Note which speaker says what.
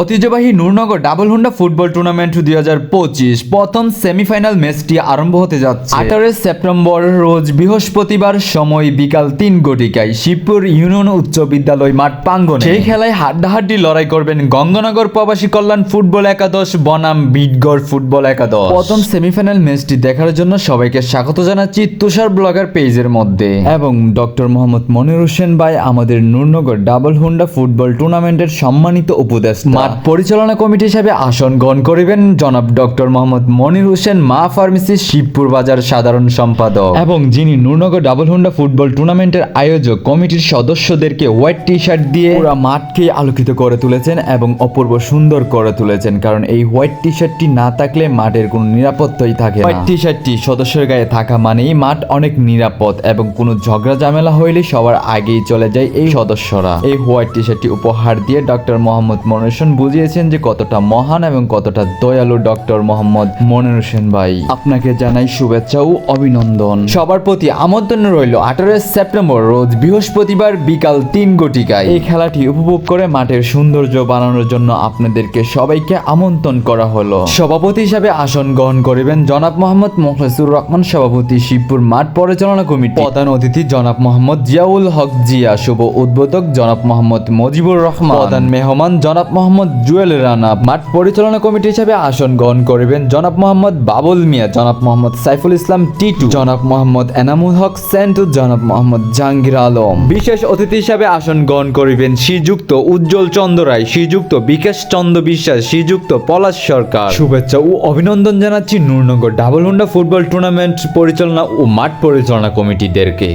Speaker 1: ঐতিহ্যবাহী Nurnagar double Honda football tournament দুই হাজার পঁচিশ। প্রথম সেমিফাইনাল ম্যাচটি আরম্ভ হতে যাচ্ছে। আঠারোই সেপ্টেম্বর রোজ বৃহস্পতিবার সময় বিকাল তিন ঘটিকায় শিবপুর ইউনিয়ন উচ্চ বিদ্যালয় মাঠ প্রাঙ্গনে সেই খেলায় হাড্ডাহাড্ডি লড়াই করবেন গঙ্গানগর প্রবাসী কল্যাণ ফুটবল একাদশ, বনাম বিটগড় ফুটবল একাদশ। প্রথম সেমিফাইনাল ম্যাচটি দেখার জন্য সবাইকে স্বাগত জানাচ্ছি তুষার ব্লগার পেজের মধ্যে। এবং ডক্টর মোহাম্মদ মনির হোসেন ভাই, আমাদের নূরনগর ডাবল হুন্ডা ফুটবল টুর্নামেন্টের সম্মানিত উপদেষ্টা। মাঠ পরিচালনা কমিটি হিসেবে আসন গ্রহণ করিবেন জনাব ডক্টর মোহাম্মদ মনির হোসেন, মা ফার্মেসি শিবপুর বাজার সাধারণ সম্পাদক। এবং যিনি নূরনগর ডাবল হুন্ডা ফুটবল টুর্নামেন্টের আয়োজক কমিটির সদস্যদেরকে হোয়াইট টি শার্ট দিয়ে পুরো মাঠকে আলোকিত করে তুলেছেন এবং অপূর্ব সুন্দর করে তুলেছেন, কারণ এই হোয়াইট টি শার্টটি না থাকলে মাঠের কোনো নিরাপত্তাই থাকে হোয়াইট টি শার্টটি সদস্যের গায়ে থাকা মানেই মাঠ অনেক নিরাপদ এবং কোনো ঝগড়া ঝামেলা হইলে সবার আগেই চলে যায় এই সদস্যরা। এই হোয়াইট টি শার্টটি উপহার দিয়ে ডক্টর মোহাম্মদ মনির হোসেন বুঝিয়েছেন যে কতটা মহান এবং কতটা দয়ালু ডক্টর মোহাম্মদ মনির হোসেন ভাই। আপনাকে জানাই শুভেচ্ছা ও অভিনন্দন। সবার প্রতি আমন্ত্রণ রইল আঠারোই সেপ্টেম্বর, রোজ বৃহস্পতিবার বিকাল তিন ঘটিকায়। এই খেলাটি উপভোগ করে মাঠের সৌন্দর্য বানানোর জন্য আপনাদেরকে সবাইকে আমন্ত্রণ করা হলো। সভাপতি হিসাবে আসন গ্রহণ করিবেন জনাব মোহাম্মদ মোখলেসুর রহমান, সভাপতি শিবপুর মাঠ পরিচালনা কমিটি। প্রধান অতিথি জনাব মোহাম্মদ জিয়াউল হক জিয়া, শুভ উদ্বোধক জনাব মোহাম্মদ মজিবুর রহমান। প্রধান মেহমান জনাব মোহাম্মদ জুয়েল রানা মাঠ পরিচালনা কমিটি হিসাবে আসন গ্রহণ করিবেন জনাব মোহাম্মদ বাবুল মিয়া, জনাব মোহাম্মদ সাইফুল ইসলাম টিটু, জনাব মোহাম্মদ এনামুল হক সেন্টু, জনাব মোহাম্মদ জাহাঙ্গীর আলম। বিশেষ অতিথি হিসাবে আসন গ্রহণ করিবেন শ্রীযুক্ত উজ্জ্বল চন্দ্র রায়, শ্রীযুক্ত বিকাশ চন্দ্র বিশ্বাস, শ্রীযুক্ত পলাশ সরকার। শুভেচ্ছা ও অভিনন্দন জানাচ্ছি Nurnagar double Honda football tournament পরিচালনা ও মাঠ পরিচালনা কমিটিদেরকে।